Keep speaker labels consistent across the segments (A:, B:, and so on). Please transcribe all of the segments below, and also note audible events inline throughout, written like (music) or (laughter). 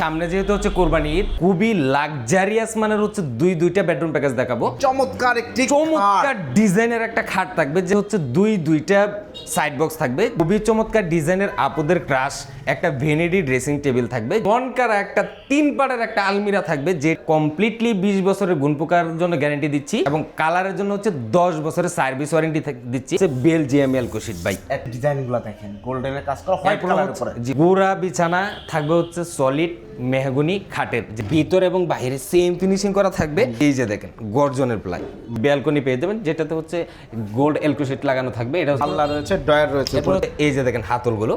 A: সামনে যেহেতু হচ্ছে কোরবানি ঈদ খুবই লাক্সারিয়াস মানের হচ্ছে দুই দুইটা বেডরুম প্যাকেজ দেখাবো।
B: চমৎকার একটি
A: চমৎকার ডিজাইনের একটা খাট থাকবে যে হচ্ছে দুই দুইটা সাইড বক্স থাকবে। খুবই চমৎকার ডিজাইনের আপুদের ক্রাশ একটা ভেনেডি ড্রেসিং টেবিল থাকবে। মনকারা একটা তিন পাড়ের একটা আলমিরা থাকবে যে কমপ্লিটলি বিশ বছরের গুণপোকার জন্য গ্যারান্টি দিচ্ছি এবং কালারের জন্য হচ্ছে দশ বছরের সার্ভিস ওয়ারেন্টি দিচ্ছি। বেলজিয়াম এলকোশিট বাই
B: এক ডিজাইনগুলো দেখেন গোল্ডেনের কাজ করা হোয়াইট কালার উপরে।
A: গুড়া বিছানা থাকবে হচ্ছে সলিড মেহগুনি খাটের যে ভিতর এবং বাইরে সেম ফিনিশিং করা থাকবে। এই যে দেখেন গর্জনের প্লাই। ব্যালকনি পেয়ে যাবেন যেটাতে হচ্ছে গোল্ড এলকোশিট লাগানো থাকবে। এটা
B: আল্লাহ রয়েছে ডয়ার রয়েছে
A: এই যে দেখেন হাতলগুলো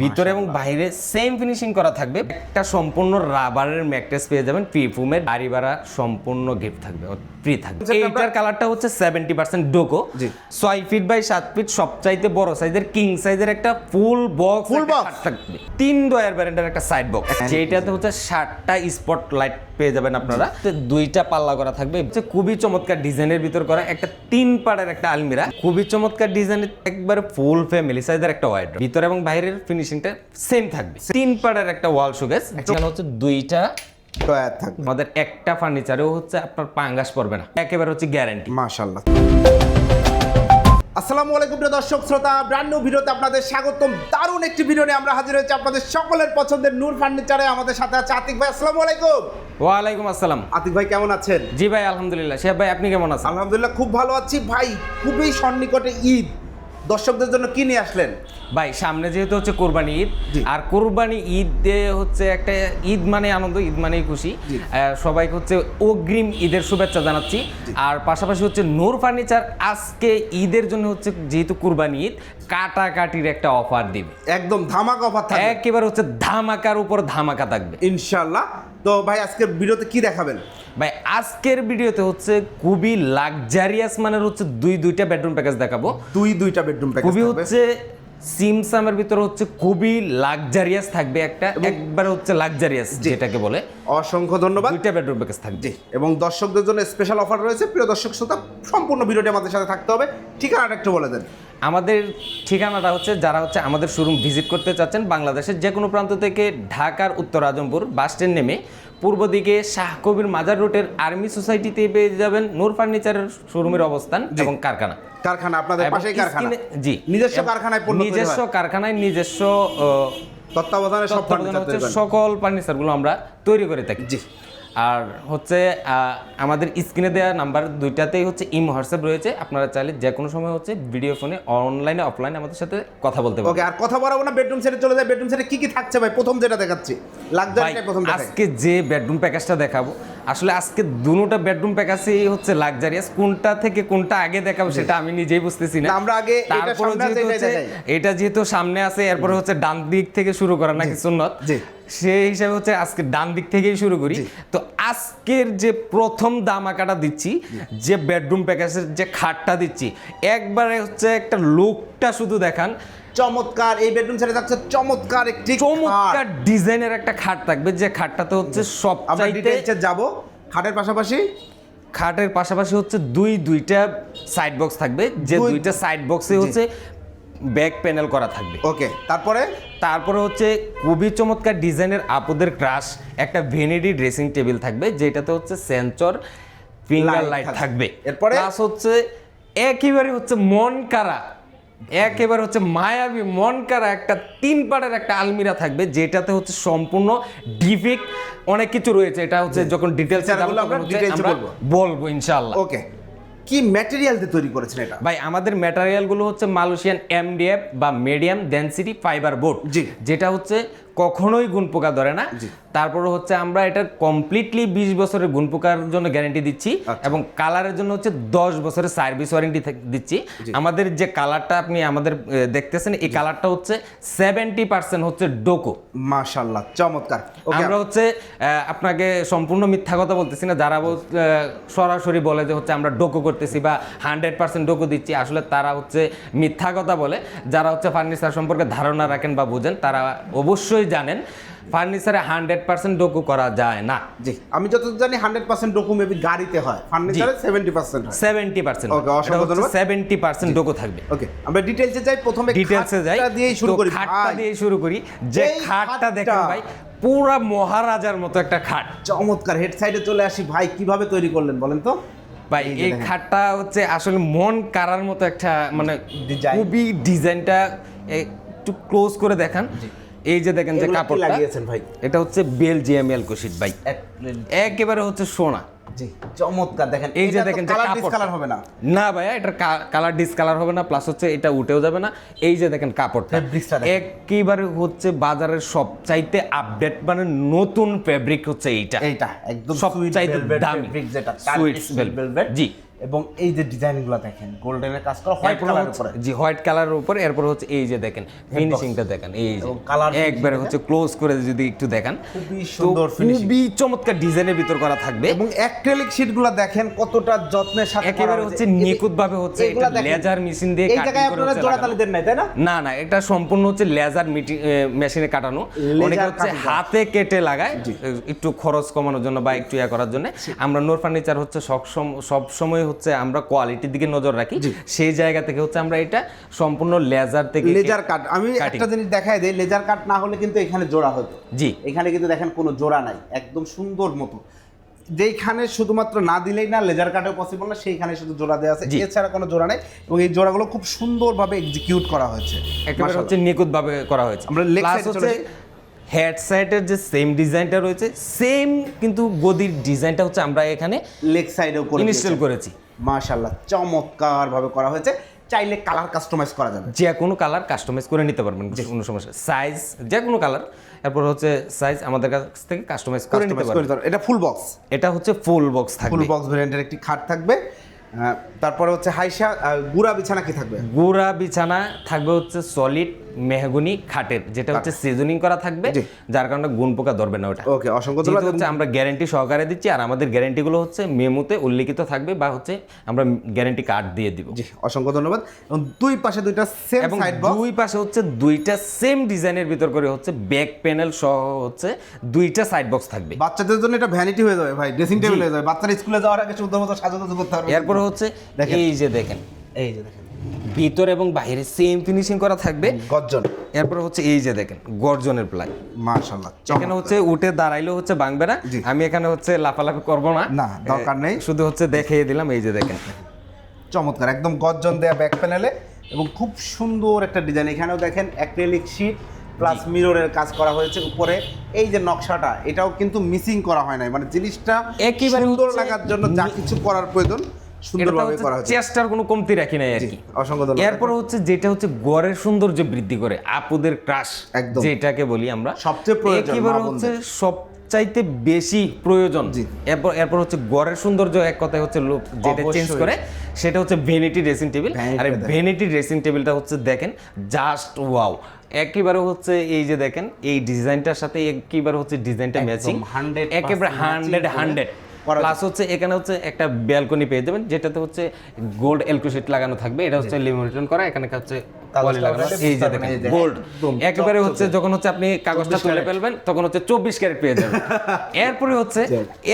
A: ভিতরে এবং বাইরে সেম ফিনিশিং করা থাকবে। একটা সম্পূর্ণ রাবারের ম্যাট্রেস পেয়ে যাবেন ফ্রি ফুমের বাড়ি ভাড়া সম্পূর্ণ গিফট থাকবে ফ্রি থাকবে। এইটার কালারটা হচ্ছে সেভেন্টি পার্সেন্ট ডোকো।
B: জি।
A: ছয় ফিট বাই সাত ফিট সবচাইতে বড় সাইজের কিং সাইজের একটা ফুল বক্স
B: Full box?
A: থাকবে। তিন ডয়ার ব্র্যান্ডের একটা সাইড বক্স যেটাতে হচ্ছে ষাটটা স্পট লাইট পেয়ে যাবেন আপনারা। দুইটা পাল্লা করা থাকবে। হচ্ছে খুবই চমৎকার ডিজাইনের ভিতর করা একটা তিন পাড়ের একটা আলমিরা। খুবই চমৎকার ডিজাইনের একবারে ফুল ফ্যামিলি সাইজের একটা ওয়াইড ভিতর এবং বাইরের ফিনিশিংটা সেম থাকবে। তিন পাড়ের একটা ওয়াল শোকেস এখানে হচ্ছে দুইটা
B: ডয়ার থাকবে।
A: আমাদের একটা ফার্নিচারেও হচ্ছে আপনার পাঙ্গাস পড়বে না। একেবারে হচ্ছে গ্যারান্টি
B: মাশাআল্লাহ। আসসালামু আলাইকুম প্রিয় দর্শক শ্রোতা ব্র্যান্ড নিউ ভিডিওতে আপনাদের স্বাগতম। দারুণ একটি ভিডিও নিয়ে আমরা হাজির হয়েছি আপনাদের সকলের পছন্দের নূর ফার্নিচারে আমাদের সাথে আছে আতিক ভাই আসসালামু আলাইকুম।
A: ওয়ালাইকুম আসসালাম।
B: আতিক ভাই কেমন আছেন?
A: জি ভাই আলহামদুলিল্লাহ। শেখ ভাই আপনি কেমন আছেন?
B: আলহামদুলিল্লাহ খুব ভালো আছি। ভাই খুবই সন্নিকটে ঈদ। দর্শকদের জন্য কি নিয়ে আসলেন?
A: ভাই সামনে যেহেতু হচ্ছে কোরবানি ঈদ আর কোরবানি ঈদে হচ্ছে একটা ঈদ মানে আনন্দ ঈদ মানেই খুশি। সবাইকে হচ্ছে অগ্রিম ঈদের শুভেচ্ছা জানাচ্ছি। আর পাশাপাশি হচ্ছে নূর ফার্নিচার আজকে ঈদের জন্য হচ্ছে যেহেতু কোরবানি ঈদ কাটাকাটির একটা অফার দিবে।
B: একদম ধামাকা অফার থাকবে।
A: একেবারে হচ্ছে ধামাকার উপর ধামাকা থাকবে।
B: ইনশাআল্লাহ। তো ভাই আজকের ভিডিওতে কি দেখাবেন?
A: ভাই আজকের ভিডিওতে হচ্ছে খুবই লাক্সারিয়াস মানের হচ্ছে দুই দুইটা বেডরুম প্যাকেজ দেখাবো।
B: দুই দুইটা বেডরুম প্যাকেজ
A: খুবই হচ্ছে সিমসামের ভিতরে হচ্ছে খুবই লাক্সারিয়াস থাকবে একটা একবার হচ্ছে লাক্সারিয়াস যেটাকে বলে।
B: অসংখ্য ধন্যবাদ।
A: দুইটা বেডরুম প্যাকেজ থাকবে।
B: এবং দর্শকদের জন্য স্পেশাল অফার রয়েছে। প্রিয় দর্শক শ্রোতা সম্পূর্ণ ভিডিওটি আমাদের সাথে থাকতে হবে। ঠিকানাটা একটু বলে দেন।
A: আমাদের ঠিকানাটা হচ্ছে যারা হচ্ছে আমাদের শোরুম ভিজিট করতে চাচ্ছেন বাংলাদেশের যে কোনো প্রান্ত থেকে ঢাকার উত্তর আজমপুর বাস স্ট্যান্ড নেমে পূর্ব দিকে শাহ কবির মাজার রোডের আর্মি সোসাইটিতে পেয়ে যাবেন নূর ফার্নিচারের শোরুমের অবস্থান এবং কারখানা।
B: কারখানা আপনাদের পাশেই কারখানা।
A: জি।
B: নিজস্ব কারখানায়
A: নিজস্ব কারখানায় নিজস্ব
B: তত্ত্বাবধানে
A: সকল ফার্নিচারগুলো আমরা তৈরি করে থাকি।
B: জি।
A: আর হচ্ছে আমাদের স্ক্রিনে দেওয়া নাম্বার দুইটাতেই হচ্ছে ইম হোয়াটসঅ্যাপ রয়েছে। আপনারা চাইলে যে কোনো সময় হচ্ছে ভিডিও ফোনে অনলাইনে অফলাইনে আমাদের সাথে কথা বলতে পারবেন।
B: ওকে আর কথা বলব না বেডরুম সেটে চলে যায় বেডরুম সেটে কি কি থাকছে ভাই? প্রথম যেটা দেখাচ্ছি।
A: ভাই,
B: প্রথম
A: আজকে যে বেডরুম প্যাকেজটা দেখাবো আসলে আজকে দুটোটা বেডরুম প্যাকেজই হচ্ছে লাক্সারিয়াস কোনটা থেকে কোনটা আগে দেখাবো সেটা আমি নিজেই বুঝতেছি না।
B: আমরা আগে এটা
A: তারপরে যেহেতু হচ্ছে এটা যেহেতু সামনে আছে এরপরে হচ্ছে ডান দিক থেকে শুরু করা নাকি সুন্নত?
B: জি।
A: সেই হিসাবে হচ্ছে আজকে ডান দিক থেকেই শুরু করি। তো আজকের যে প্রথম দামাকাটা দিচ্ছি যে বেডরুম প্যাকেজের যে খাটটা দিচ্ছি একবারে হচ্ছে একটা লুকটা শুধু দেখান।
B: চমৎকার এই বেডরুম সেটে থাকছে চমৎকার একটি
A: চমৎকার ডিজাইনের একটা খাট থাকবে যে খাটটাতে হচ্ছে সব
B: আমরা ডিটেইলসে যাব। খাটের পাশাপাশি?
A: খাটের পাশাপাশি হচ্ছে দুই দুইটা সাইড বক্স থাকবে যে দুইটা সাইড বক্সে হচ্ছে ব্যাক প্যানেল করা থাকবে।
B: ওকে তারপরে?
A: তারপরে হচ্ছে খুবই চমৎকার ডিজাইনের আপুদের ক্রাশ একটা ভেনেডি ড্রেসিং টেবিল থাকবে যেটাতে হচ্ছে সেন্সর ফিঙ্গার লাইট
B: থাকবে।
A: থাকবে।
B: এরপরে?
A: প্লাস হচ্ছে একেবারে হচ্ছে মন কারা একেবারে হচ্ছে মায়াবী মন কারা একটা তিন পাড়ের একটা আলমিরা থাকবে যেটাতে হচ্ছে সম্পূর্ণ ডিফিক অনেক কিছু রয়েছে। এটা হচ্ছে যখন ডিটেলস
B: বলব।
A: ইনশাল্লাহ
B: ওকে। কি ম্যাটেরিয়াল দিয়ে তৈরি করেছেন এটা?
A: ভাই আমাদের ম্যাটেরিয়ালগুলো হচ্ছে মালয়েশিয়ান এমডিএফ বা মিডিয়াম ডেনসিটি ফাইবার বোর্ড
B: জি।
A: যেটা হচ্ছে কখনোই গুণ পোকা ধরে না। তারপরে হচ্ছে আমরা এটা কমপ্লিটলি বিশ বছরের গুণ পোকার জন্য গ্যারেন্টি দিচ্ছি
B: আচ্ছা।
A: এবং কালারের জন্য হচ্ছে দশ বছরের সার্ভিস ওয়ারেন্টি দিচ্ছি। আমাদের যে কালারটা আপনি আমাদের দেখতেছেন এই কালারটা হচ্ছে সেভেন্টি পার্সেন্ট হচ্ছে ডোকো।
B: মাশাআল্লাহ চমৎকার।
A: আমরা হচ্ছে আপনাকে সম্পূর্ণ মিথ্যা কথা বলতেছি না। যারা সরাসরি বলে যে হচ্ছে আমরা ডোকো করতেছি বা হান্ড্রেড পার্সেন্ট ডোকো দিচ্ছি আসলে তারা হচ্ছে মিথ্যা কথা বলে। যারা হচ্ছে ফার্নিচার সম্পর্কে ধারণা রাখেন বা বুঝেন তারা অবশ্যই জানেন ফার্নিচারে হান্ড্রেড পার্সেন্ট ডোকো করা যায় না।
B: জি আমি যতদূর জানি হান্ড্রেড পার্সেন্ট ডকুম মেবি গাড়িতে হয় ফার্নিচারে seventy percent
A: seventy percent
B: Okay, অসংখ্য ধন্যবাদ।
A: সেভেন্টি পার্সেন্ট ডোকো থাকবে।
B: ওকে আমরা ডিটেলসে যাই প্রথমে
A: ডিটেলসে যাই
B: দিয়েই শুরু করি
A: খাটটা দিয়ে শুরু করি। যে খাটটা দেখেন ভাই পুরা মহারাজার মতো একটা খাট।
B: চমৎকার হেড সাইডে চলে আসি। ভাই কীভাবে তৈরি করলেন বলেন তো?
A: ভাই
B: এই।
A: খাটটা হচ্ছে আসলে মন কারার মতো একটা মানে খুবই ডিজাইনটা একটু ক্লোজ করে দেখান। এই যে দেখেন যে
B: এগুলো কি
A: কাপড়টা
B: লাগিয়েছেন ভাই?
A: এটা হচ্ছে বেলজিয়াম এলকোশিট ভাই। একেবারে হচ্ছে সোনা।
B: জি চমৎকার দেখেন।
A: এই যে দেখেন
B: কালার ডিসকালার হবে না।
A: না ভাইয়া এটার কালার ডিসকালার হবে না প্লাস হচ্ছে এটা উঠেও যাবে না। এই যে দেখেন কাপড়টা। একেবারে হচ্ছে বাজারের সবচাইতে আপডেট মানে নতুন ফেব্রিক হচ্ছে এইটা।
B: এইটা একদম
A: সবচাইতে দামি।
B: যেটা সুইট।
A: জি।
B: এবং এই যে ডিজাইনগুলো দেখেন গোল্ডেনের কাজ করা হোয়াইট
A: কালার
B: উপরে।
A: জি হোয়াইট কালারের উপর এরপর হচ্ছে এই যে দেখেন ফিনিশিংটা দেখেন এই যে।
B: colour
A: একবারে হচ্ছে ক্লোজ করে যদি একটু দেখেন
B: খুবই সুন্দর finishing।
A: খুবই চমৎকার ডিজাইনের ভিতর করা থাকবে।
B: এবং অ্যাক্রিলিক শীটগুলো দেখেন কতটা যত্নের সাথে
A: একেবারে হচ্ছে
B: এই
A: নিখুঁত ভাবে হচ্ছে এটা লেজার মেশিন দিয়ে
B: এই
A: কাটিং
B: জায়গায়
A: করে
B: আপনারা জোড়া তালি দেন নাই তাই না?
A: না না এটা সম্পূর্ণ হচ্ছে লেজার মেশিনে কাটানো। অনেকে হচ্ছে হাতে কেটে লাগায় একটু খরচ কমানোর জন্য বা একটু ইয়া করার জন্য। আমরা নোর ফার্নিচার হচ্ছে সব সময় হচ্ছে আমরা কোয়ালিটির দিকে নজর রাখি। সেই জায়গা থেকে হচ্ছে আমরা এটা সম্পূর্ণ লেজার থেকে
B: লেজার কাট আমি একটা জিনিস দেখাই দেই লেজার কাট না হলে কিন্তু এখানে জোড়া হতো
A: জি।
B: এখানে কিন্তু দেখেন কোনো জোড়া নাই একদম সুন্দর মতো। যেইখানে শুধুমাত্র না দিলেই না লেজার কাটও পসিবল না সেইখানে শুধু জোড়া দেওয়া আছে। এছাড়া কোনো জোড়া নেই এবং এই জোড়াগুলো খুব সুন্দরভাবে এক্সিকিউট করা হয়েছে।
A: একেবারে হচ্ছে নিখুঁত ভাবে করা হয়েছে।
B: আমরা leg
A: প্লাস
B: side চলে
A: হচ্ছে
B: যাই।
A: হেড সাইডের যে সেম ডিজাইনটা রয়েছে সেম কিন্তু গদির ডিজাইনটা হচ্ছে আমরা এখানে
B: লেগ সাইডেও করে
A: ইনস্টল করেছি।
B: মাশাআল্লাহ চমৎকার ভাবে করা হয়েছে। চাইলে কালার কাস্টমাইজ করা যাবে।
A: যে কোনো কালার কাস্টমাইজ করে নিতে পারবেন যে কোনো সমস্যা। সাইজ যে কোনো কালার এরপর হচ্ছে সাইজ আমাদের কাছ থেকে কাস্টমাইজ করে নিতে পারবেন।
B: এটা ফুল বক্স
A: এটা হচ্ছে ফুল বক্স থাকবে।
B: ফুল বক্স ভেরিয়েন্টের একটি খাট থাকবে। তারপরে হচ্ছে হাইসা গুড়া বিছানা কি থাকবে?
A: গুড়া বিছানা থাকবে হচ্ছে সলিড মেহগুনি খাটের যেটা হচ্ছে সিজনিং করা থাকবে যার কারণে গুণ পোকা ধরবে না ওটা।
B: ওকে অসংখ্য ধন্যবাদ।
A: হচ্ছে আমরা গ্যারান্টি সহকারে দিচ্ছি আর আমাদের গ্যারান্টিগুলো হচ্ছে মেমোতে উল্লিখিত থাকবে বা হচ্ছে আমরা গ্যারান্টি কার্ড দিয়ে দিব।
B: জি অসংখ্য ধন্যবাদ। এবং দুই পাশে দুইটা সেম সাইড বক্স
A: দুই পাশে হচ্ছে দুইটা সেম ডিজাইনের ভিতর করে হচ্ছে ব্যাক প্যানেল সহ হচ্ছে দুইটা সাইড বক্স থাকবে।
B: বাচ্চাদের জন্য এটা ভ্যানিটি হয়ে যাবে ভাই ড্রেসিং টেবিল হয়ে যাবে। বাচ্চারা স্কুলে যাওয়ার আগে শুদ্ধ মতো সাজাতে করতে পারবে
A: এরপর হচ্ছে এই যে দেখেন
B: এই যে দেখেন।
A: ভিতর এবং বাইরে সেম ফিনিশিং করা থাকবে।
B: গর্জন।
A: এরপর হচ্ছে এই যে দেখেন গর্জনের প্লাই
B: মাশাআল্লাহ
A: এখানে হচ্ছে উঠে দাঁড়াইলেও হচ্ছে ভাঙবে না। আমি এখানে হচ্ছে লাফালাফি করব না।
B: না, দরকার নেই।
A: শুধু হচ্ছে দেখিয়ে দিলাম এই যে দেখেন।
B: চমৎকার একদম গর্জন দেয়া ব্যাক প্যানেলে এবং খুব সুন্দর একটা ডিজাইন এখানেও দেখেন অ্যাক্রিলিক শীট প্লাস মিররের কাজ করা হয়েছে উপরে। এই যে নকশাটা এটাও কিন্তু মিসিং করা হয় নাই। মানে জিনিসটা
A: একেবারে
B: সুন্দর লাগার জন্য যা কিছু করার প্রয়োজন। সুন্দরভাবে করা হয়েছে।
A: চেষ্টার কোনো কমতি রাখি নাই আর কি।
B: অসংখ্য ধন্যবাদ।
A: এরপর হচ্ছে যেটা হচ্ছে গড়ের সৌন্দর্য বৃদ্ধি করে আপুদের ক্রাশ
B: একদম।
A: যেটাকে বলি আমরা।
B: সবচেয়ে প্রয়োজন
A: একেবারে হচ্ছে
B: বোনদের।
A: সবচাইতে বেশি প্রয়োজন। এরপর এরপর হচ্ছে গড়ের সৌন্দর্য এক কথায় হচ্ছে লোক যেটা চেঞ্জ করে সেটা হচ্ছে ভেনিটি ড্রেসিং টেবিল আর ভেনিটি ড্রেসিং টেবিলটা হচ্ছে দেখেন জাস্ট ওয়াও একেবারে হচ্ছে এই যে দেখেন এই ডিজাইনটার সাথে একেবারে হচ্ছে ডিজাইনটা ম্যাচিং
B: 100%
A: একেবারে হান্ড্রেড হান্ড্রেড প্লাস হচ্ছে এখানে হচ্ছে একটা ব্যালকনি পেয়ে যাবেন যেটাতে হচ্ছে গোল্ড এলকোশিট লাগানো থাকবে। এটা হচ্ছে লিমিটেশন করা এখানে হচ্ছে এই যে দেখেন গোল্ড একেবারে হচ্ছে যখন হচ্ছে আপনি কাগজটা
B: 24
A: তুলে ফেলবেন তখন হচ্ছে চব্বিশ ক্যারেট পেয়ে যাবেন। (laughs) এরপরে হচ্ছে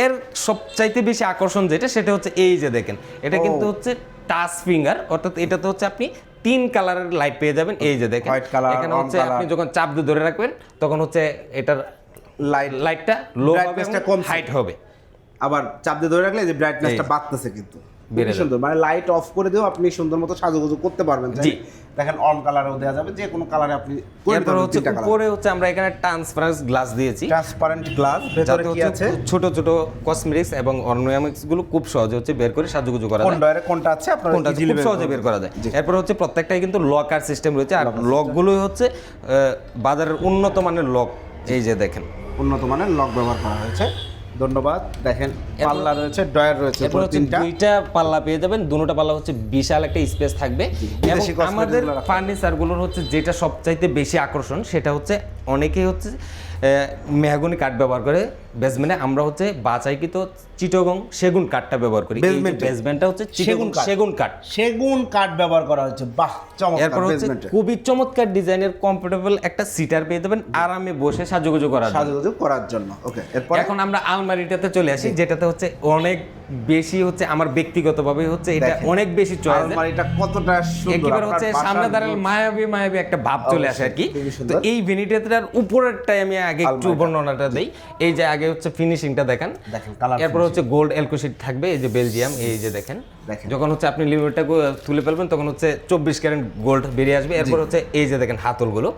A: এর সবচাইতে বেশি আকর্ষণ যেটা সেটা হচ্ছে এই যে দেখেন এটা কিন্তু হচ্ছে টাচ ফিঙ্গার অর্থাৎ এটাতে হচ্ছে আপনি তিন কালারের লাইট পেয়ে যাবেন। এই যে দেখেন এখানে হচ্ছে আপনি যখন চাপ দিয়ে ধরে রাখবেন তখন হচ্ছে এটার
B: লাইট
A: লাইটটা লো
B: Brightness-টা
A: হাইট হবে।
B: আবার চাপ দিয়ে ধরে রাখলে যে ব্রাইটনেসটা বাড়তেছে কিন্তু। সুন্দর। মানে লাইট অফ করে দিয়েও আপনি সুন্দর মতো সাজুগুজু করতে পারবেন
A: জি।
B: দেখেন অন কালারও দেওয়া যাবে যে কোনো কালারে আপনি
A: এরপর হচ্ছে উপরে হচ্ছে আমরা এখানে ট্রান্সপারেন্ট গ্লাস দিয়েছি।
B: ট্রান্সপারেন্ট গ্লাস ভেতরে কি আছে?
A: ছোট ছোট কসমেটিক্স এবং অর্নামেন্টসগুলো খুব সহজে হচ্ছে বের করে সাজুগুজু করা
B: কোন
A: যায়
B: ডয়ারে কোনটা আছে? আপনারা
A: কোনটা খুব সহজে বের করা যায়। এরপর হচ্ছে প্রত্যেকটাই কিন্তু লকার সিস্টেম রয়েছে। আর লকগুলো হচ্ছে আহ, বাজারের উন্নত মানের লক এই যে দেখেন।
B: উন্নত মানের লক ব্যবহার করা হয়েছে। ধন্যবাদ। দেখেন পাল্লা রয়েছে ডয়ার রয়েছে তিনটা।
A: দুইটা পাল্লা পেয়ে যাবেন। দুটোটা পাল্লা হচ্ছে বিশাল একটা স্পেস থাকবে। এবং আমাদের। ফার্নিচারগুলোর হচ্ছে যেটা সবচাইতে বেশি আকর্ষণ সেটা হচ্ছে অনেকেই হচ্ছে মেহাগুনি কাঠ ব্যবহার করে বেসমেন্টে আমরা হচ্ছে বাছাইকৃত চিটগং সেগুন কাঠটা ব্যবহার করি? বেসমেন্টটা হচ্ছে
B: সেগুন
A: সেগুন
B: কাঠ?
A: সেগুন কাঠ
B: ব্যবহার করা হয়েছে। বাহ চমৎকার
A: এরপর হচ্ছে খুবই চমৎকার ডিজাইনের কমফোর্টেবল একটা সিটার পেয়ে যাবেন আরামে বসে সাজুগুজু করার জন্য।
B: সাজুগুজু করার জন্য। ওকে এরপর?
A: এখন আমরা আলমারিটাতে চলে আসি যেটাতে হচ্ছে অনেক বেশি হচ্ছে আমার ব্যক্তিগতভাবে হচ্ছে এটা অনেক বেশি চয়েস
B: আলমারিটা কতটা সুন্দর
A: একেবারে হচ্ছে সামনে দাঁড়ালে মায়াবী মায়াবী একটা ভাব চলে আসে আর কি। তো এই ভেনিটেটার উপরেরটাই আমি আগে একটু বর্ণনাটা দেই। এই যে আগে হচ্ছে ফিনিশিংটা দেখেন। এরপর হচ্ছে গোল্ড এলকোশিট থাকবে এই যে বেলজিয়াম এই যে দেখেন।
B: দেখেন।
A: যখন হচ্ছে আপনি লিমিটটা তুলে ফেলবেন তখন হচ্ছে চব্বিশ ক্যারেন্ট গোল্ড বেরিয়ে আসবে। এরপর হচ্ছে এই যে দেখেন হাতলগুলো।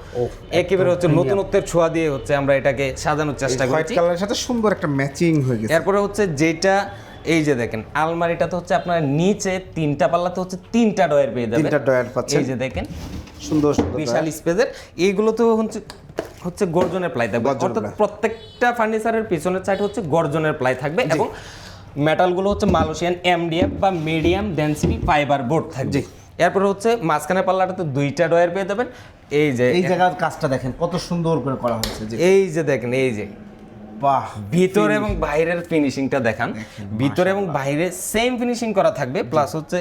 A: একেবারে হচ্ছে নতুনত্বের ছোঁয়া দিয়ে হচ্ছে আমরা এটাকে সাজানোর চেষ্টা করছি।
B: কালারের সাথে সুন্দর একটা ম্যাচিং হয়ে গেছে।
A: এরপরে হচ্ছে যেটা এই যে দেখেন আলমারিটা তো হচ্ছে আপনার নিচে তিনটা পাল্লাতে হচ্ছে তিনটা ডয়ের পেয়ে যাবেন।
B: তিনটা ডয়ার পাচ্ছেন।
A: এই যে দেখেন
B: সুন্দর সুন্দর
A: বিশাল স্পেসের। এইগুলো তো হচ্ছে হচ্ছে গর্জনের প্লাই থাকবে। অর্থাৎ প্রত্যেকটা ফার্নিচারের পিছনের সাইড হচ্ছে গর্জনের প্লাই থাকবে এবং মেটালগুলো হচ্ছে মালয়েশিয়ান এমডিএফ বা মিডিয়াম ডেন্সিটি ফাইবার বোর্ড থাকবে। এরপর হচ্ছে মাঝখানে পাল্লাটাতে দুইটা ডয়ার পেয়ে যাবেন। এই যে
B: এই জায়গার কাজটা দেখেন কত সুন্দর করে করা হয়েছে।
A: এই যে দেখেন এই যে
B: বাহ
A: ভিতর এবং বাইরের ফিনিশিংটা দেখান। ভিতরে এবং বাইরে সেম ফিনিশিং করা থাকবে প্লাস হচ্ছে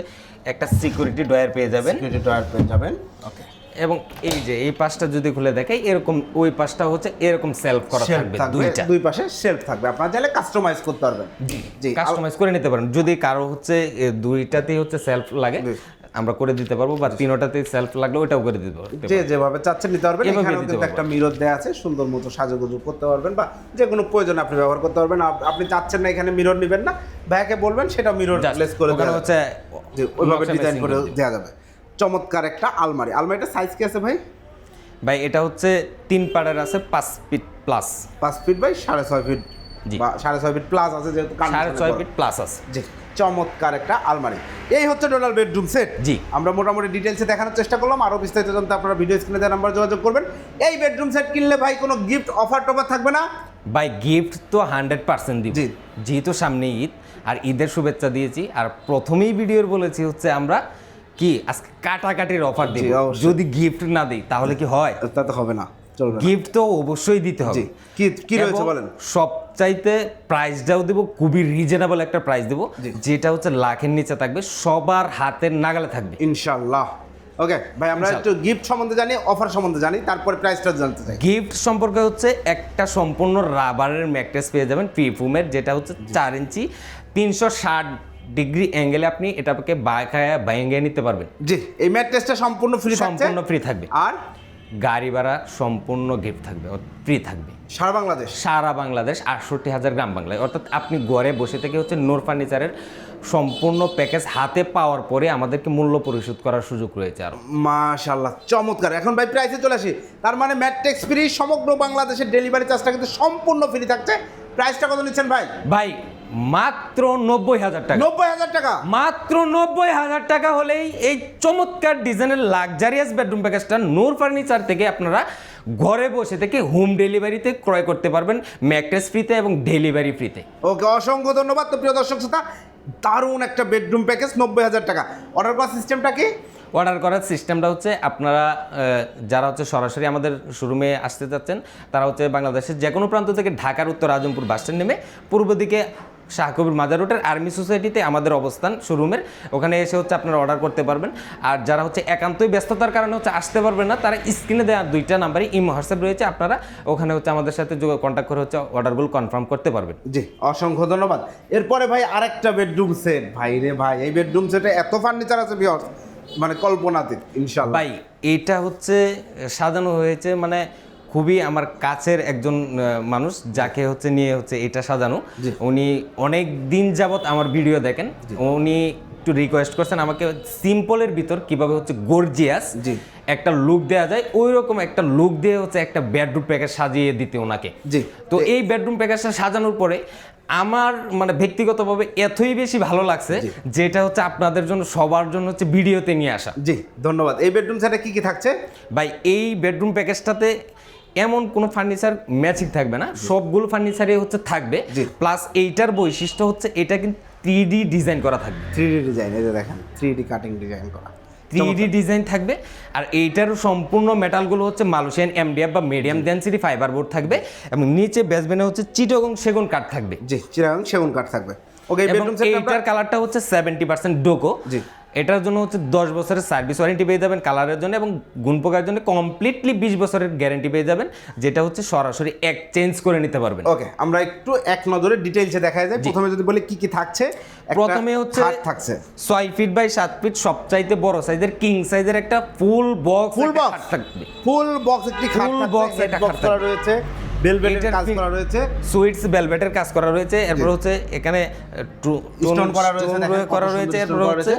A: একটা সিকিউরিটি ডয়ার পেয়ে যাবেন।
B: সিকিউরিটি ডয়ার পেয়ে যাবেন ওকে
A: এবং এই যে এই পাশটা যদি খুলে দেখাই এরকম ওই পাশটা হচ্ছে এরকম সেলফ করা থাকবে দুইটা।
B: দুই পাশে শেলফ থাকবে। আপনারা চাইলে কাস্টমাইজ করতে পারবেন। জি
A: কাস্টমাইজ করে নিতে পারেন। যদি কারও হচ্ছে দুইটাতেই হচ্ছে সেলফ লাগে। আমরা করে দিতে পারব বা তিনোটাতেই সেলফ লাগলে ওটাও করে দিতে পারব
B: যে যেভাবে চাচ্ছেন নিতে পারবেন এখানেও কিন্তু একটা মিরর দেওয়া আছে সুন্দর মতো সাজুগুজু করতে পারবেন বা যে কোনো প্রয়োজন আপনি ব্যবহার করতে পারবেন। আপনি চাচ্ছেন না এখানে মিরর নেবেন না ভাইকে বলবেন সেটা মিরর
A: Just
B: লেস করে দেওয়া
A: হচ্ছে
B: যে ওইভাবে ডিজাইন করে দেওয়া যাবে। চমৎকার একটা আলমারি। আলমারিটা সাইজ কি আছে ভাই?
A: ভাই এটা হচ্ছে তিন পাড়ের আছে পাঁচ ফিট প্লাস
B: পাঁচ ফিট বাই সাড়ে ছয় ফিট
A: জি।
B: বা সাড়ে ছয় ফিট প্লাস আছে যেহেতু
A: সাড়ে ছয় ফিট প্লাস আছে।
B: জি। চমৎকার একটা আলমারি। এই হচ্ছে টোটাল বেডরুম সেট।
A: জি।
B: আমরা মোটামুটি ডিটেলসে দেখানোর চেষ্টা করলাম। আরও বিস্তারিত জানতে আপনারা ভিডিও স্ক্রিনে দেওয়া নাম্বার যোগাযোগ করবেন। এই বেডরুম সেট কিনলে ভাই কোনো গিফট অফার টফার থাকবে না?
A: বাই গিফট তো হান্ড্রেড পার্সেন্ট দিব। যেহেতু সামনে ঈদ আর ঈদের শুভেচ্ছা দিয়েছি। আর প্রথমেই ভিডিওর বলেছি হচ্ছে আমরা কি আজকে কাটাকাটির অফার দিব। যদি গিফট না দিই তাহলে কি হয়?
B: তা তো হবে না
A: গিফট তো অবশ্যই দিতে হবে।
B: কি কি রয়েছে
A: বলেন?
B: বলেন
A: সবচাইতে প্রাইসটাও দেবো খুবই রিজনেবল একটা প্রাইস দেবো যেটা হচ্ছে লাখের নিচে থাকবে সবার হাতের নাগালে থাকবে।
B: ইনশাল্লাহ ওকে ভাই আমরা একটু গিফট সম্বন্ধে জানি অফার সম্বন্ধে জানি তারপরে প্রাইসটা জানতে চাই।
A: গিফট সম্পর্কে হচ্ছে একটা সম্পূর্ণ রাবারের ম্যাট্রেস পেয়ে যাবেন ফিফুমের যেটা হচ্ছে চার ইঞ্চি তিনশো ষাট ডিগ্রি অ্যাঙ্গেলে আপনি এটাকে বাঁকায়া বাইঙ্গে নিতে পারবেন।
B: জি এই ম্যাট্রেসটা সম্পূর্ণ ফ্রি
A: সম্পূর্ণ ফ্রি থাকবে।
B: আর
A: গাড়ি ভাড়া সম্পূর্ণ গিফট থাকবে ফ্রি থাকবে।
B: সারা বাংলাদেশ?
A: সারা বাংলাদেশ আটষট্টি হাজার গ্রাম বাংলায়। অর্থাৎ আপনি ঘরে বসে থেকে হচ্ছে নোর ফার্নিচারের সম্পূর্ণ প্যাকেজ হাতে পাওয়ার পরে আমাদেরকে মূল্য পরিশোধ করার সুযোগ রয়েছে আর।
B: মাশাল্লাহ চমৎকার। এখন ভাই প্রাইসে চলে আসি। তার মানে ম্যাট্রিক্স ফ্রি সমগ্র বাংলাদেশের ডেলিভারি চার্জটা কিন্তু সম্পূর্ণ ফ্রি থাকছে। প্রাইসটা কত নিচ্ছেন ভাই?
A: ভাই মাত্র নব্বই হাজার টাকা।
B: নব্বই হাজার টাকা?
A: মাত্র নব্বই হাজার টাকা হলেই এই চমৎকার ডিজাইনের লাক্সারিয়াস বেডরুম প্যাকেজটা নূর ফার্নিচার থেকে আপনারা ঘরে বসে থেকে হোম ডেলিভারিতে ক্রয় করতে পারবেন। ম্যাট্রেস ফ্রিতে এবং ডেলিভারি ফ্রিতে
B: ওকে অসংখ্য ধন্যবাদ। তো প্রিয় দর্শক শ্রোতা দারুণ একটা বেডরুম প্যাকেজ নব্বই হাজার টাকা। অর্ডার করার সিস্টেমটা কি?
A: অর্ডার করার সিস্টেমটা হচ্ছে আপনারা যারা হচ্ছে সরাসরি আমাদের শোরুমে আসতে চাচ্ছেন তারা হচ্ছে বাংলাদেশের যে কোনো প্রান্ত থেকে ঢাকার উত্তর আজমপুর বাস স্ট্যান্ড নেমে পূর্ব দিকে শাহকবির মাজার রোডের আর্মি সোসাইটিতে আমাদের অবস্থান শোরুমের। ওখানে এসে হচ্ছে আপনারা অর্ডার করতে পারবেন। আর যারা হচ্ছে একান্তই ব্যস্ততার কারণে হচ্ছে আসতে পারবেন না তারা স্ক্রিনে দেওয়া দুইটা নাম্বারে ইমো হোয়াটসঅ্যাপ রয়েছে। আপনারা ওখানে হচ্ছে আমাদের সাথে কন্ট্যাক্ট করে হচ্ছে অর্ডারগুলো কনফার্ম করতে পারবেন।
B: জি অসংখ্য ধন্যবাদ। এরপরে ভাই আরেকটা বেডরুম সেট ভাই রে ভাই এই বেডরুম সেটে এত ফার্নিচার আছে বিয়র মানে কল্পনাতীত ইনশাল্লাহ
A: ভাই এটা হচ্ছে সাজানো হয়েছে মানে খুবই আমার কাছের একজন মানুষ যাকে হচ্ছে নিয়ে হচ্ছে এটা সাজানো। উনি অনেক দিন যাবত আমার ভিডিও দেখেন। উনি একটু রিকোয়েস্ট করছেন আমাকে সিম্পলের ভিতর কীভাবে হচ্ছে গর্জিয়াস। একটা লুক দেওয়া যায় ওই রকম একটা লুক দিয়ে হচ্ছে একটা বেডরুম প্যাকেজ সাজিয়ে দিতে ওনাকে।
B: জি।
A: তো এই বেডরুম প্যাকেজটা সাজানোর পরে আমার মানে ব্যক্তিগতভাবে এতই বেশি ভালো লাগছে। যেটা হচ্ছে আপনাদের জন্য সবার জন্য হচ্ছে ভিডিওতে নিয়ে আসা।
B: জি ধন্যবাদ। এই বেডরুম সেটে কি কি থাকছে?
A: ভাই এই বেডরুম প্যাকেজটাতে এমন কোনো ফার্নিচার ম্যাচিং থাকবে না সবগুলো ফার্নিচারই হচ্ছে থাকবে প্লাস এইটার বৈশিষ্ট্য হচ্ছে এটা কিন্তু থ্রি ডিজাইন করা থাকবে।
B: থ্রি ডিজাইন এই যে দেখেন থ্রি কাটিং ডিজাইন করা।
A: থ্রি ডিজাইন থাকবে আর এইটার সম্পূর্ণ মেটালগুলো হচ্ছে মালয়েশিয়ান এমডিএফ বা মিডিয়াম ডেন্সিটি ফাইবার বোর্ড থাকবে এবং নিচে বেসবেনে হচ্ছে চিটগং সেগুন কাঠ থাকবে।
B: জি চিরাং সেগুন কাঠ থাকবে। ওকে
A: এইটার কালারটা হচ্ছে সেভেন্টি পার্সেন্ট ডোকো
B: জি।
A: এটার জন্য হচ্ছে দশ বছরের সার্ভিস ওয়ারেন্টি পেয়ে যাবেন কালারের জন্য এবং গুণপোকার জন্য কমপ্লিটলি বিশ বছরের গ্যারেন্টি পেয়ে যাবেন যেটা হচ্ছে সরাসরি এক্সচেঞ্জ করে নিতে পারবেন।
B: ওকে আমরা একটু এক নজরে ডিটেইলসে দেখা যায় প্রথমে যদি বলি কি কি থাকছে
A: প্রথমে হচ্ছে
B: থাকছে।
A: ছয় ফিট বাই সাত ফিট সবচাইতে বড় সাইজের কিং সাইজের একটা ফুল বক্স
B: ফুল বক্স
A: থাকবে।
B: ফুল বক্স একটি
A: একটা
B: বক্স
A: খাট
B: রয়েছে কাজ করা রয়েছে।
A: সুইটস কাজ করা রয়েছে এরপর হচ্ছে এখানে
B: করা রয়েছে,
A: স্টোন
B: দেখেন কত
A: করা রয়েছে এরপর হচ্ছে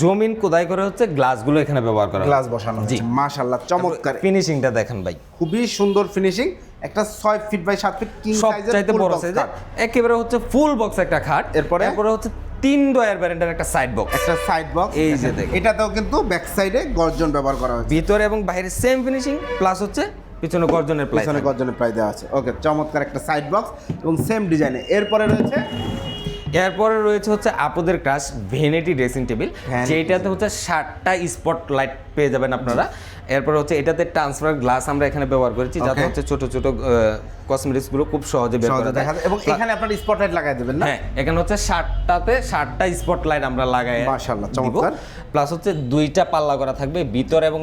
A: জমিন খোদাই করে হচ্ছে গ্লাসগুলো এখানে ব্যবহার করা
B: গ্লাস বসানো
A: জি।
B: মাশাআল্লাহ চমৎকার।
A: ফিনিশিংটা দেখেন ভাই।
B: খুবই সুন্দর ফিনিশিং একটা ছয় ফিট বাই সাত ফিট কিং সাইজের
A: বড় সাইজের একেবারে হচ্ছে ফুল বক্স একটা খাট
B: এরপরে?
A: এরপরে হচ্ছে তিন ডয়ার ব্যারেন্ডের একটা সাইড বক্স
B: একটা সাইড বক্স
A: এই যে দেখেন।
B: এটাতেও কিন্তু ব্যাক সাইডে গর্জন ব্যবহার করা হয়েছে।
A: ভিতরে এবং বাইরে সেম ফিনিশিং প্লাস হচ্ছে পিছনে গর্জনের প্লাই
B: পিছনে গর্জনের প্রায় দেওয়া আছে। ওকে চমৎকার একটা সাইড বক্স এবং সেম ডিজাইনে এরপরে রয়েছে
A: এরপরে রয়েছে হচ্ছে আপুদের ক্রাশ ভেনেটি ড্রেসিং টেবিল যেটাতে হচ্ছে ষাটটা স্পট লাইট পেয়ে যাবেন আপনারা। এরপরে হচ্ছে এটাতে ট্রান্সফার গ্লাস আমরা এখানে ব্যবহার করেছি যাতে হচ্ছে ছোট ছোট কসমেটিক্সগুলো খুব সহজে বের করা যায়।
B: এবং এখানে আপনার স্পটলাইট লাগাই দেবেন না?
A: হ্যাঁ এখানে হচ্ছে ষাটটাতে ষাটটা স্পট লাইট আমরা লাগাই
B: মাশাআল্লাহ, চমৎকার।
A: প্লাস হচ্ছে দুইটা পাল্লা করা থাকবে ভিতর এবং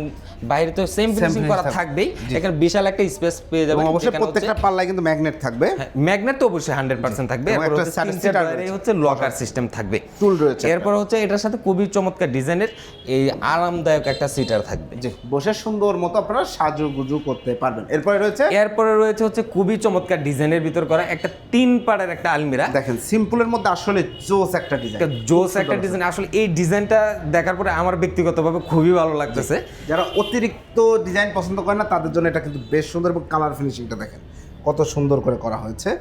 A: বাইরে তো সেম ফিনিশিং করা থাকবেই। এখানে বিশাল একটা স্পেস পেয়ে যাবেন।
B: অবশ্যই প্রত্যেকটা পাল্লায় কিন্তু ম্যাগনেট থাকবে।
A: ম্যাগনেট তো অবশ্যই হান্ড্রেড পার্সেন্ট থাকবে। এরপর। হচ্ছে লকার সিস্টেম থাকবে।
B: টুল রয়েছে।
A: এরপর হচ্ছে এটার সাথে খুবই চমৎকার ডিজাইনের এই আরামদায়ক একটা সিটার থাকবে।
B: বসে সুন্দর মতো আপনারা সাজুগুজু করতে পারবেন। এরপরে রয়েছে?
A: এরপরে রয়েছে হচ্ছে খুবই চমৎকার ডিজাইনের ভিতর করা একটা তিন পাড়ের একটা আলমিরা।
B: দেখেন সিম্পলের মধ্যে আসলে জোস একটা ডিজাইন।
A: জোস একটা ডিজাইন। আসলে এই ডিজাইনটা দেখার পরে আমার ব্যক্তিগতভাবে খুবই ভালো লাগতেছে।
B: যারা অতিরিক্ত ডিজাইন পছন্দ করে না তাদের জন্য এটা কিন্তু বেশ সুন্দর এবং কালার ফিনিশিংটা দেখেন। কত সুন্দর করে করা হয়েছে।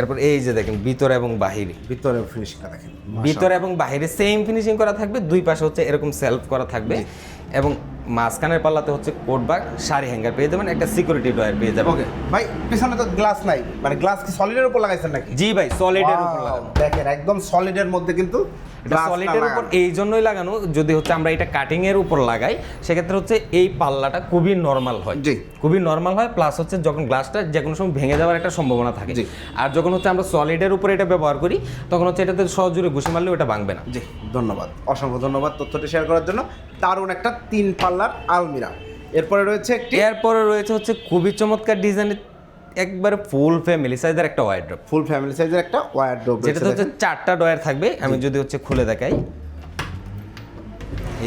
A: এরপর এই যে দেখেন ভিতরে এবং বাহিরে।
B: ভিতরে ফিনিশিংটা দেখেন
A: ভিতরে এবং বাহিরে সেম ফিনিশিং করা থাকবে দুই পাশে হচ্ছে এরকম সেলফ করা থাকবে। এবং মাঝখানের পাল্লাতে হচ্ছে কোট বাগ শাড়ি হ্যাঙ্গার পেয়ে যাবেন একটা সিকিউরিটি ডয়ার পেয়ে যাবেন।
B: ওকে ভাই পিছনে তো গ্লাস নাই। মানে গ্লাস কি সলিডের উপর লাগাইছেন নাকি?
A: জি ভাই সলিডের উপর লাগানো।
B: দেখেন একদম সলিডের মধ্যে কিন্তু glass টা
A: সলিডের উপর এই জন্যই লাগানো যদি হচ্ছে আমরা এটা কাটিং এর উপর লাগাই সেক্ষেত্রে হচ্ছে এই পাল্লাটা খুবই নর্মাল হয়।
B: জি।
A: খুবই নর্মাল হয় প্লাস হচ্ছে যখন গ্লাসটা যে কোনো সময় ভেঙে যাওয়ার একটা সম্ভাবনা থাকে।
B: জি।
A: আর যখন হচ্ছে আমরা সলিডের উপরে এটা ব্যবহার করি তখন হচ্ছে এটাতে সহজুরে ঘুষি মারলেও এটা ভাঙবে না।
B: জি ধন্যবাদ। অসংখ্য ধন্যবাদ তথ্যটি শেয়ার করার জন্য। দারুণ একটা তিন পাল্লার আলমিরা। এরপরে রয়েছে একটি
A: এরপরে রয়েছে হচ্ছে খুবই চমৎকার ডিজাইনের একবারে ফুল ফ্যামিলি সাইজের একটা ওয়াইড্রপ
B: ফুল ফ্যামিলি সাইজের একটা ওয়ার
A: যেটা হচ্ছে চারটা ডয়ার থাকবে আমি যদি হচ্ছে খুলে দেখাই।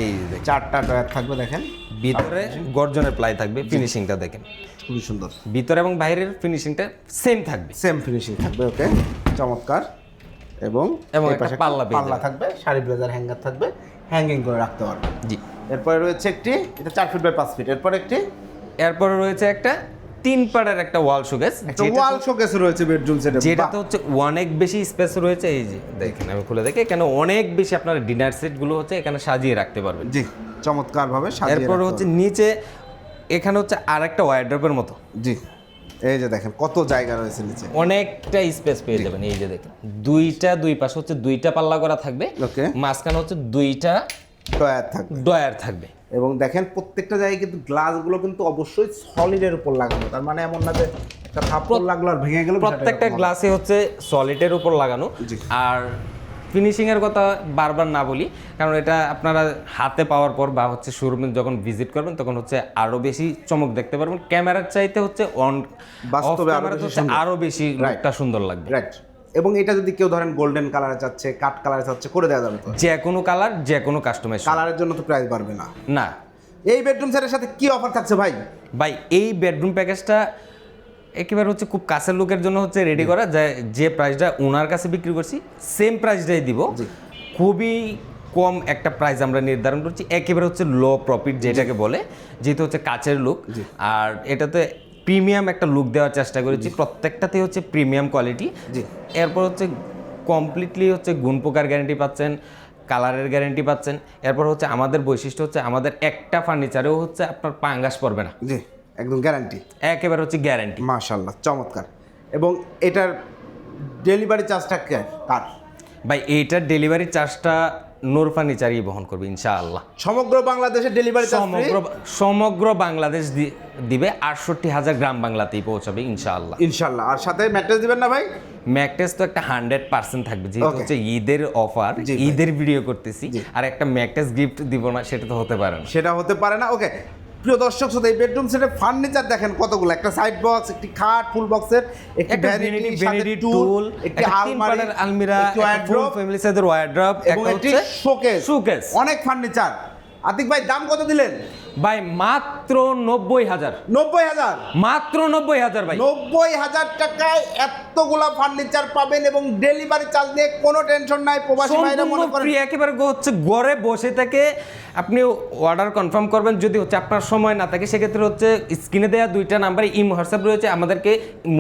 A: এই যে
B: চারটা ডয়ার থাকবে দেখেন।
A: ভিতরে গর্জনের প্লাই থাকবে ফিনিশিংটা দেখেন।
B: খুবই সুন্দর।
A: ভিতরে এবং বাইরের ফিনিশিংটা সেম থাকবে।
B: সেম ফিনিশিং থাকবে ওকে চমৎকার। এবং
A: এবং পাল্লা
B: পাল্লা থাকবে শাড়ি ব্লেজার হ্যাঙ্গার থাকবে। হ্যাঙ্গিং করে রাখতে পারবে।
A: জি।
B: এরপরে রয়েছে একটি এটা চার ফিট বাই পাঁচ ফিট এরপর একটি?
A: এরপরে রয়েছে একটা তিন পাড়ের একটা ওয়াল শোকেস
B: ওয়াল শোকেস রয়েছে বেডরুম সেটে
A: যেটাতে হচ্ছে অনেক বেশি স্পেস রয়েছে এই যে দেখেন আমি খুলে দেখি। এখানে অনেক বেশি আপনার ডিনার সেটগুলো হচ্ছে এখানে সাজিয়ে রাখতে পারবেন।
B: জি চমৎকার ভাবে সাজিয়ে
A: এরপর হচ্ছে নিচে এখানে হচ্ছে আর একটা ওয়ার্ড্রপের মতো।
B: জি এই যে দেখেন কত জায়গা রয়েছে নিচে।
A: অনেকটা স্পেস পেয়ে যাবেন এই যে দেখেন। দুইটা দুই পাশে হচ্ছে দুইটা পাল্লা করা থাকবে।
B: Okay.
A: মাঝখানে হচ্ছে দুইটা
B: ডয়ার থাকবে।
A: ডয়ার থাকবে।
B: এবং দেখেন প্রত্যেকটা জায়গায় কিন্তু গ্লাসগুলো কিন্তু অবশ্যই সলিডের উপর লাগানো। তার মানে এমন না যে একটা থাপ্পড় লাগল আর ভেঙে গেল
A: প্রত্যেকটা গ্লাসে হচ্ছে সলিডের উপর লাগানো। আর ফিনিশিং এর কথা বারবার না বলি কারণ এটা আপনারা হাতে পাওয়ার পর বা হচ্ছে শোরুমে যখন ভিজিট করবেন তখন হচ্ছে আরও বেশি চমক দেখতে পারবেন। ক্যামেরার চাইতে হচ্ছে অন
B: বাস্তবে
A: আরও
B: বেশি
A: লুকটা সুন্দর। লাগবে।
B: রাইট এবং এটা যদি কেউ ধরেন গোল্ডেন কালারে চাচ্ছে কাট কালারে চাচ্ছে করে দেওয়া যাবে
A: যে কোনো কালার যে কোনো কাস্টমাইজ
B: কালারের জন্য তো প্রাইস বাড়বে না।
A: না।
B: এই বেডরুম সেটের সাথে কি অফার থাকছে ভাই?
A: ভাই এই বেডরুম প্যাকেজটা একেবারে হচ্ছে খুব কাছের লোকের জন্য হচ্ছে রেডি করা যে যে প্রাইসটা ওনার কাছে বিক্রি করছি সেম প্রাইসটাই দিব। খুবই কম একটা প্রাইস আমরা নির্ধারণ করছি একেবারে হচ্ছে লো প্রফিট যেটাকে বলে যেহেতু হচ্ছে কাছের লুক। আর এটাতে প্রিমিয়াম একটা লুক দেওয়ার চেষ্টা করেছি। প্রত্যেকটাতে হচ্ছে প্রিমিয়াম কোয়ালিটি
B: জি।
A: এরপর হচ্ছে কমপ্লিটলি হচ্ছে গুণ পোকার গ্যারেন্টি পাচ্ছেন কালারের গ্যারেন্টি পাচ্ছেন। এরপর হচ্ছে আমাদের বৈশিষ্ট্য হচ্ছে আমাদের একটা ফার্নিচারেও হচ্ছে আপনার পাঙ্গাস পড়বে না।
B: জি একদম গ্যারান্টি
A: একেবারে হচ্ছে গ্যারান্টি
B: মাশাল্লাহ চমৎকার। এবং এটার ডেলিভারি চার্জটা কে? কার?
A: ভাই এইটার ডেলিভারি চার্জটা নূর ফার্নিচারই বহন করবে ইনশাআল্লাহ।
B: সমগ্র বাংলাদেশে ডেলিভারি
A: সমগ্র সমগ্র বাংলাদেশ দিবে আটষট্টি হাজার গ্রাম বাংলাতেই পৌঁছাবে ইনশাআল্লাহ।
B: ইনশাল্লাহ আর সাথে ম্যাট্রেস দিবেন না ভাই?
A: ম্যাকটেস তো একটা হান্ড্রেড পার্সেন্ট থাকবে যেহেতু হচ্ছে ঈদের অফার ঈদের ভিডিও করতেছি আর একটা ম্যাকটেস গিফট দিব না সেটা তো হতে পারে না।
B: সেটা হতে পারে না? ওকে প্রিয় দর্শক শ্রোতা এই বেডরুম সেটের ফার্নিচার দেখেন কতগুলো। একটা সাইড বক্স একটি খাট ফুল বক্সের একটি ভ্যানিটি
A: ভ্যানিটি
B: টুল একটি আলমারি
A: আলমিরা
B: একটি
A: ফ্যামিলি সাইজের ওয়ার্ড্রপ
B: এবং
A: একটি
B: শোকেস
A: শোকেস
B: অনেক ফার্নিচার আতিক ভাই দাম কত দিলেন?
A: ভাই মাত্র নব্বই হাজার।
B: নব্বই হাজার?
A: মাত্র নব্বই হাজার ভাই।
B: নব্বই হাজার টাকায় এতগুলা ফার্নিচার পাবেন এবং ডেলিভারি চার্জ নিয়ে কোনো টেনশন নাই প্রবাসী ভাইরা মনে করেন।
A: একেবারে হচ্ছে ঘরে বসে থেকে আপনি অর্ডার কনফার্ম করবেন যদি হচ্ছে আপনার সময় না থাকে সেক্ষেত্রে হচ্ছে স্ক্রিনে দেওয়া দুইটা নাম্বারে ইম হোয়াটসঅ্যাপ রয়েছে আমাদেরকে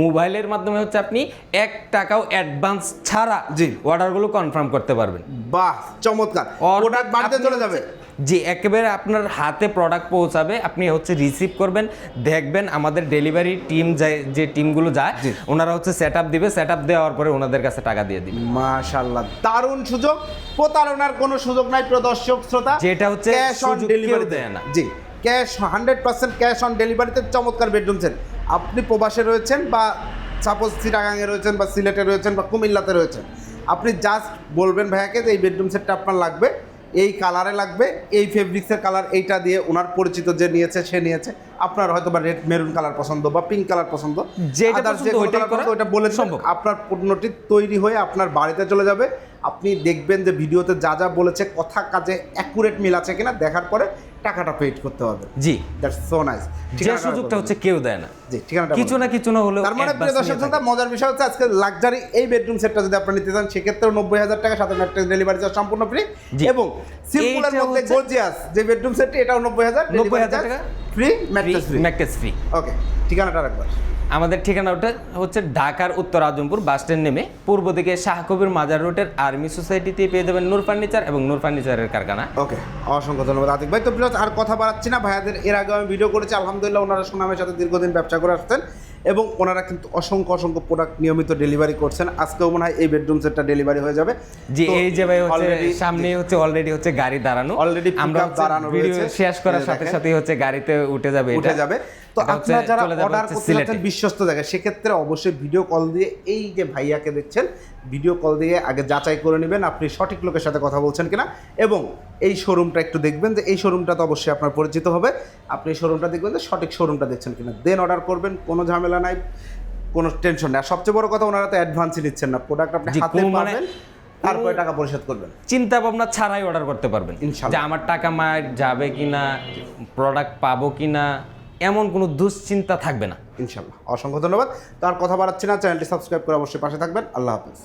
A: মোবাইলের মাধ্যমে হচ্ছে আপনি এক টাকাও অ্যাডভান্স ছাড়া
B: জি।
A: অর্ডারগুলো কনফার্ম করতে পারবেন।
B: বাহ চমৎকার। প্রোডাক্ট বাড়িতে চলে যাবে।
A: জি একেবারে আপনার হাতে প্রোডাক্ট পৌঁছাবে আপনি হচ্ছে রিসিভ করবেন দেখবেন আমাদের ডেলিভারি টিম যায় যে টিমগুলো যায় ওনারা হচ্ছে সেট আপ দিবে সেট আপ দেওয়ার পরে ওনাদের কাছে টাকা দিয়ে দিবে।
B: মাশাল্লাহ দারুণ সুযোগ। প্রতারণার কোনো সুযোগ নাই প্রিয় দর্শক শ্রোতা।
A: যেটা হচ্ছে
B: ক্যাশ অন ডেলিভারি
A: দেয় না।
B: জি cash hundred percent cash on ডেলিভারিতে চমৎকার বেডরুম সেট আপনি প্রবাসে রয়েছেন বা সাপোজ চিটাগাঙে রয়েছেন বা সিলেটে রয়েছেন বা কুমিল্লাতে রয়েছেন আপনি জাস্ট বলবেন ভাইয়াকে যে এই বেডরুম সেটটা আপনার লাগবে। এই কালারে লাগবে এই ফেব্রিক্সের কালার এইটা দিয়ে ওনার পরিচিত যে নিয়েছে সে নিয়েছে। আপনার হয়তো বা রেড মেরুন কালার পছন্দ বা পিঙ্ক কালার পছন্দ ওইটা বলে
A: সম্ভব।
B: সম্ভব। আপনার পণ্যটি তৈরি হয়ে আপনার বাড়িতে চলে যাবে। আপনি দেখবেন যে ভিডিওতে যা যা বলেছে কথা কাজে অ্যাকুরেট মিল আছে কিনা দেখার পরে টাকাটা পেড করতে হবে।
A: জি।
B: দ্যাটস সো নাইস
A: যে সুযোগটা হচ্ছে কেউ দেয় না।
B: জি ঠিকানাটা
A: কিছু না কিছু না হলেও
B: তার মানে প্রিয় দর্শক শ্রোতা মজার বিষয় হচ্ছে আজকে লাক্সারি এই বেডরুম সেটটা যদি আপনি নিতে চান সেক্ষেত্রে নব্বই হাজার টাকা সাথে নেট ডেলিভারি চার্জ সম্পূর্ণ ফ্রি। এবং সিম্পলের মধ্যে গর্জিয়াস যে বেডরুম সেটটি এটাও নব্বই হাজার
A: 90,000 টাকা।
B: Free mattress free
A: mattress free
B: okay ঠিকানাটা রাখবার
A: আমাদের ঠিকানাটা হচ্ছে ঢাকার উত্তর আজমপুর বাস স্ট্যান্ড নেমে পূর্ব দিকে শাহকবির মাজার রোডের আর্মি সোসাইটিতে পেয়ে যাবেন নূর ফার্নিচার এবং নূর ফার্নিচারের কারখানা।
B: ওকে অসংখ্য ধন্যবাদ আতিক ভাই। তো প্রিয় আর কথা বাড়াচ্ছি না। ভাইয়াদের এর আগে আমি ভিডিও করেছি। আলহামদুলিল্লাহ ওনারা সুনামের সাথে দীর্ঘদিন ব্যবসা করে আসছেন এবং ওনারা কিন্তু অসংখ্য অসংখ্য প্রোডাক্ট নিয়মিত ডেলিভারি করছেন। আজকেও মনে হয় এই বেডরুম সেটটা ডেলিভারি হয়ে যাবে।
A: জি
B: তো
A: এই যে ভাই হচ্ছে সামনে হচ্ছে অলরেডি হচ্ছে গাড়ি দাঁড়ানো।
B: অলরেডি
A: আমরা
B: দাঁড়ানো
A: ভিডিও
B: রয়েছে।
A: শেষ করার সাথে
B: দেখেন।
A: সাথে হচ্ছে গাড়িতে উঠে যাবে এটা।
B: উঠে যাবে। তো আপনারা যারা অর্ডার করতে যাচ্ছেন বিশ্বস্ত জায়গায় সেক্ষেত্রে অবশ্যই ভিডিও কল দিয়ে এই যে ভাইয়াকে দেখছেন ভিডিও কল দিয়ে আগে যাচাই করে নেবেন আপনি সঠিক লোকের সাথে কথা বলছেন কিনা এবং এই শোরুমটা একটু দেখবেন যে এই শোরুমটা তো অবশ্যই আপনার পরিচিত হবে। আপনি এই শোরুমটা দেখবেন যে সঠিক শোরুমটা দেখছেন কিনা। দেন অর্ডার করবেন কোনো ঝামেলা নাই কোনো টেনশন নেই। আর সবচেয়ে বড় কথা ওনারা তো অ্যাডভান্সই নিচ্ছেন না। প্রোডাক্ট আপনি হাতে
A: মানে-
B: পাবেন তারপরে টাকা পরিশোধ করবেন।
A: চিন্তা ভাবনা ছাড়াই অর্ডার করতে পারবেন। যে আমার টাকা মায়ের যাবে কিনা প্রোডাক্ট পাবো কিনা এমন কোনো দুশ্চিন্তা থাকবে না।
B: ইনশাল্লাহ অসংখ্য ধন্যবাদ। তার কথা বাড়াচ্ছি না। চ্যানেলটি সাবস্ক্রাইব করে অবশ্যই পাশে থাকবেন। আল্লাহ হাফেজ।